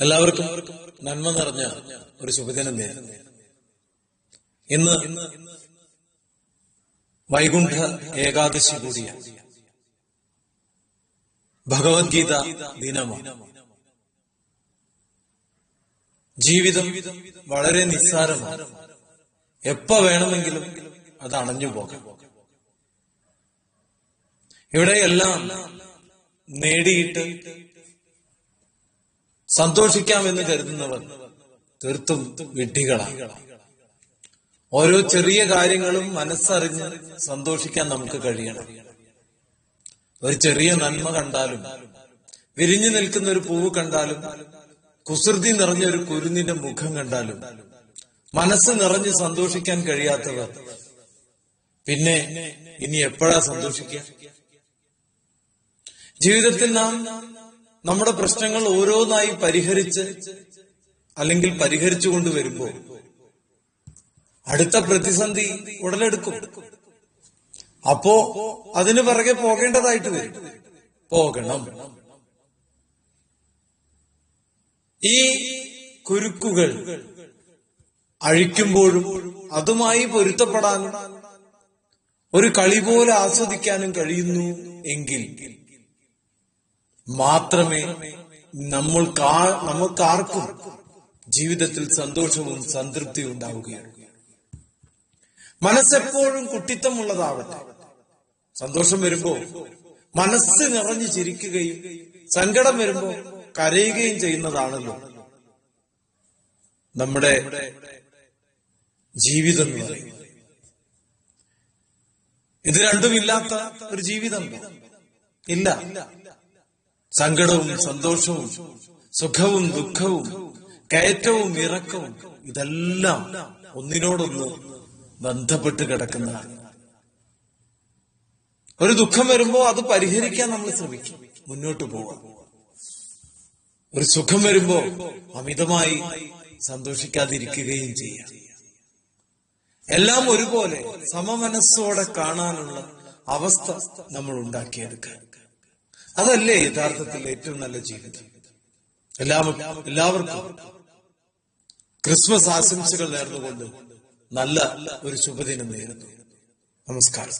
എല്ലാവർക്കും നന്മ നിറഞ്ഞ ഒരു ശുഭദിനം നേരുന്നു ഇന്ന് വൈകുണ്ഠ ഏകാദശി കൂടിയ ഭഗവത്ഗീത ദിനമാണ്. ജീവിതം വളരെ നിസ്സാരമാണ്. എപ്പ വേണമെങ്കിലും അത് അണഞ്ഞു പോകാം. ഇവിടെയെല്ലാം നേടിയിട്ട് സന്തോഷിക്കാമെന്ന് കരുതുന്നവർ തീർത്തും വിഡ്ഢികളാണ്. ഓരോ ചെറിയ കാര്യങ്ങളും മനസ്സറിഞ്ഞ് സന്തോഷിക്കാൻ നമുക്ക് കഴിയണം. ഒരു ചെറിയ നന്മ കണ്ടാലും വിരിഞ്ഞു നിൽക്കുന്ന ഒരു പൂവ് കണ്ടാലും കുസൃതി നിറഞ്ഞ ഒരു കുരുന്നിന്റെ മുഖം കണ്ടാലും മനസ്സ് നിറഞ്ഞ് സന്തോഷിക്കാൻ കഴിയാത്തവർ പിന്നെ ഇനി എപ്പോഴാ സന്തോഷിക്കുക? ജീവിതത്തിൽ നാം നമ്മുടെ പ്രശ്നങ്ങൾ ഓരോന്നായി പരിഹരിച്ച് അല്ലെങ്കിൽ പരിഹരിച്ചു കൊണ്ടുവരുമ്പോൾ അടുത്ത പ്രതിസന്ധി ഉടലെടുക്കും. അപ്പോ അതിന് പിറകെ പോകേണ്ടതായിട്ട് വരും. പോകണം. ഈ കുരുക്കുകൾ അഴിക്കുമ്പോഴും അതുമായി പൊരുത്തപ്പെടാനും ഒരു കളി പോലെ ആസ്വദിക്കാനും കഴിയുന്നു എങ്കിൽ മാത്രമേ നമ്മൾ നമുക്കാർക്കും ജീവിതത്തിൽ സന്തോഷവും സംതൃപ്തിയും ഉണ്ടാവുകയുള്ളൂ. മനസ്സെപ്പോഴും കുട്ടിത്തമുള്ളതാവട്ടെ. സന്തോഷം വരുമ്പോ മനസ്സ് നിറഞ്ഞു ചിരിക്കുകയും സങ്കടം വരുമ്പോ കരയുകയും ചെയ്യുന്നതാണല്ലോ നമ്മുടെ ജീവിതം എന്ന് ഇത് രണ്ടുമില്ലാത്ത ഒരു ജീവിതം ഇല്ല. സങ്കടവും സന്തോഷവും സുഖവും ദുഃഖവും കയറ്റവും ഇറക്കവും ഇതെല്ലാം ഒന്നിനോടൊന്ന് ബന്ധപ്പെട്ട് കിടക്കുന്നതാണ് ഒരു ദുഃഖം വരുമ്പോ അത് പരിഹരിക്കാൻ നമ്മൾ ശ്രമിക്കും. മുന്നോട്ട് പോവാം. ഒരു സുഖം വരുമ്പോ അമിതമായി സന്തോഷിക്കാതിരിക്കുകയും ചെയ്യാം. എല്ലാം ഒരുപോലെ സമമനസ്സോടെ കാണാനുള്ള അവസ്ഥ നമ്മൾ ഉണ്ടാക്കിയെടുക്കാൻ അതല്ലേ യഥാർത്ഥത്തിൽ ഏറ്റവും നല്ല ജീവിതം? എല്ലാവർക്കും എല്ലാവർക്കും ക്രിസ്മസ് ആശംസകൾ നേർന്നുകൊണ്ട് നല്ല ഒരു ശുഭദിനം നേരുന്നു. നമസ്കാരം.